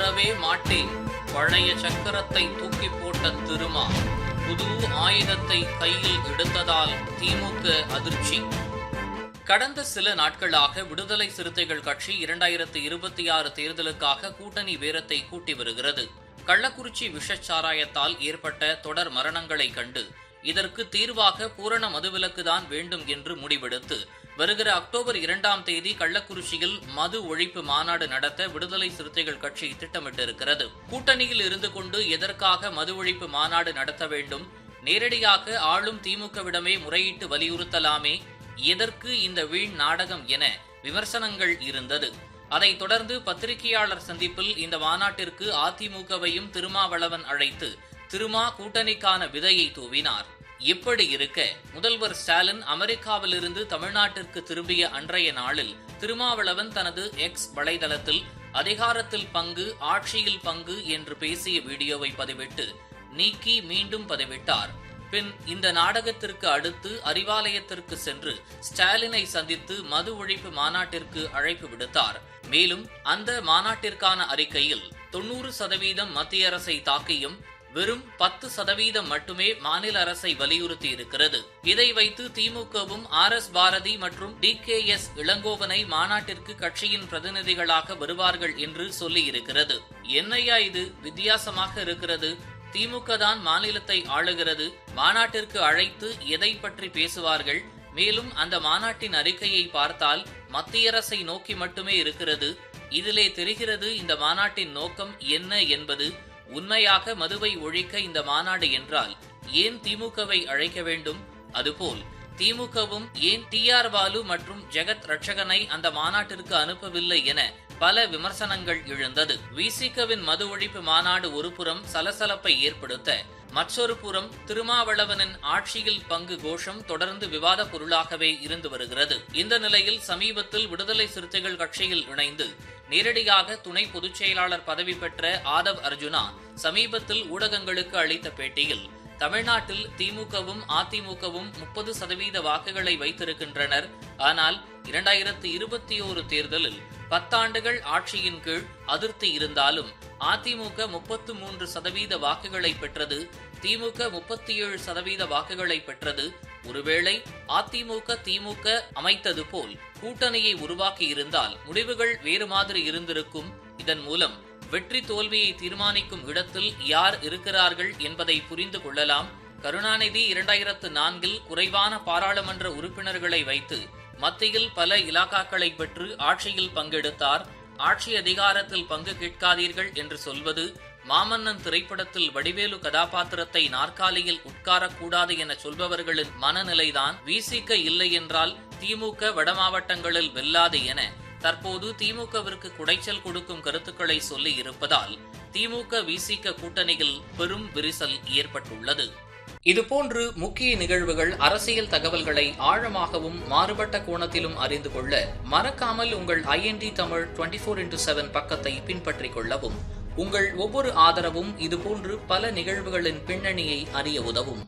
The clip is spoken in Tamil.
மாறவே மாட்டேன். பழைய சக்கரத்தை தூக்கி போட்ட திருமா புது ஆயுதத்தை கையில் எடுத்ததால் திமுக அதிர்ச்சி. கடந்த சில நாட்களாக விடுதலை சிறுத்தைகள் கட்சி இரண்டாயிரத்து இருபத்தி ஆறு தேர்தலுக்காக கூட்டணி வீரத்தை கூட்டி வருகிறது. கள்ளக்குறிச்சி விஷச்சாராயத்தால் ஏற்பட்ட தொடர் மரணங்களை கண்டு இதற்கு தீர்வாக பூரண மதுவிலக்குதான் வேண்டும் என்று முடிவெடுத்து வருகிற அக்டோபர் இரண்டாம் தேதி கள்ளக்குறிச்சியில் மது ஒழிப்பு மாநாடு நடத்த விடுதலை சிறுத்தைகள் கட்சி திட்டமிட்டிருக்கிறது. கூட்டணியில் இருந்து கொண்டு எதற்காக மது ஒழிப்பு மாநாடு நடத்த வேண்டும்? நேரடியாக ஆளும் திமுகவிடமே முறையிட்டு வலியுறுத்தலாமே? எதற்கு இந்த வீண் நாடகம் என விமர்சனங்கள் இருந்தது. அதைத் தொடர்ந்து பத்திரிகையாளர் சந்திப்பில் இந்த மாநாட்டிற்கு அதிமுகவையும் திருமாவளவன் அழைத்து திருமா கூட்டணிக்கான விதையை தூவினார். இப்படி இருக்க முதல்வர் ஸ்டாலின் அமெரிக்காவிலிருந்து தமிழ்நாட்டிற்கு திரும்பிய அன்றைய நாளில் திருமாவளவன் தனது எக்ஸ் வலைதளத்தில் அதிகாரத்தில் பங்கு ஆட்சியில் பங்கு என்று பேசிய வீடியோவை பதிவிட்டு நீக்கி மீண்டும் பதிவிட்டார் பின் இந்த நாடகத்திற்கு அடுத்து அறிவாலயத்திற்கு சென்று ஸ்டாலினை சந்தித்து மது ஒழிப்பு மாநாட்டிற்கு அழைப்பு விடுத்தார். மேலும் அந்த மாநாட்டிற்கான அறிக்கையில் தொன்னூறு சதவீதம் மத்திய அரசை தாக்கியும் வெறும் பத்து சதவீதம் மட்டுமே மாநில அரசை வலியுறுத்தி இருக்கிறது இதை வைத்து திமுகவும் ஆர் எஸ் பாரதி மற்றும் டி கே எஸ் இளங்கோவனை மாநாட்டிற்கு கட்சியின் பிரதிநிதிகளாக வருவார்கள் என்று சொல்லியிருக்கிறது. என்னையா இது? வித்தியாசமாக இருக்கிறது. திமுக தான் மாநிலத்தை ஆளுகிறது. மாநாட்டிற்கு அழைத்து எதை பற்றி பேசுவார்கள்? மேலும் அந்த மாநாட்டின் அறிக்கையை பார்த்தால் மத்திய அரசை நோக்கி மட்டுமே இருக்கிறது. இதிலே தெரிகிறது இந்த மாநாட்டின் நோக்கம் என்ன என்பது. உண்மையாக மதுவை ஒழிக்க இந்த மாநாடு என்றால் ஏன் திமுகவை அழைக்க வேண்டும்? அதுபோல் திமுகவும் ஏன் டி ஆர் பாலு மற்றும் ஜெகத் ரட்சகனை அந்த மாநாட்டிற்கு அனுப்பவில்லை என பல விமர்சனங்கள் எழுந்தது. விசிகவின் மது ஒழிப்பு மாநாடு ஒருபுறம் சலசலப்பை ஏற்படுத்த மற்றொரு புறம் திருமாவளவனின் ஆட்சியில் பங்கு கோஷம் தொடர்ந்து விவாத பொருளாகவே இருந்து வருகிறது. இந்த நிலையில் சமீபத்தில் விடுதலை சிறுத்தைகள் கட்சியில் இணைந்து நேரடியாக துணை பொதுச் செயலாளர் பதவி பெற்ற ஆதவ் அர்ஜுனா சமீபத்தில் ஊடகங்களுக்கு அளித்த பேட்டியில் தமிழ்நாட்டில் திமுகவும் அதிமுகவும் முப்பது சதவீத வாக்குகளை வைத்திருக்கின்றனர். ஆனால் இரண்டாயிரத்து இருபத்தி ஓரு தேர்தலில் பத்தாண்டுகள் ஆட்சியின் கீழ் அதிருப்தி இருந்தாலும் அதிமுக முப்பத்து மூன்று சதவீத வாக்குகளை பெற்றது திமுக முப்பத்தி ஏழு சதவீத வாக்குகளை பெற்றது. ஒருவேளை அதிமுக திமுக அமைத்தது போல் கூட்டணியை உருவாக்கி இருந்தால் முடிவுகள் வேறு மாதிரி இருந்திருக்கும். இதன் மூலம் வெற்றி தோல்வியை தீர்மானிக்கும் இடத்தில் யார் இருக்கிறார்கள் என்பதை புரிந்து கொள்ளலாம். கருணாநிதி இரண்டாயிரத்து நான்கில் குறைவான பாராளுமன்ற உறுப்பினர்களை வைத்து மத்தியில் பல இலாக்காக்களை பெற்று ஆட்சியில் பங்கெடுத்தார். ஆட்சி அதிகாரத்தில் பங்கு கேட்காதீர்கள் என்று சொல்வது மாமன்னன் திரைப்படத்தில் வடிவேலு கதாபாத்திரத்தை நாற்காலியில் உட்காரக்கூடாது என சொல்பவர்களின் மனநிலைதான். வீசிக்க இல்லை என்றால் திமுக வடமாவட்டங்களில் வெல்லாது என தற்போது திமுகவிற்கு குடைச்சல் கொடுக்கும் கருத்துக்களை சொல்லி இருப்பதால் திமுக விசிக கூட்டணியில் பெரும் விரிசல் ஏற்பட்டுள்ளது. இதுபோன்று முக்கிய நிகழ்வுகள் அரசியல் தகவல்களை ஆழமாகவும் மாறுபட்ட கோணத்திலும் அறிந்து கொள்ள மறக்காமல் உங்கள் IND Tamil twenty four into seven பக்கத்தை பின்பற்றிக் கொள்ளவும் உங்கள் ஒவ்வொரு ஆதரவும் இதுபோன்று பல நிகழ்வுகளின் பின்னணியை அறிய உதவும்.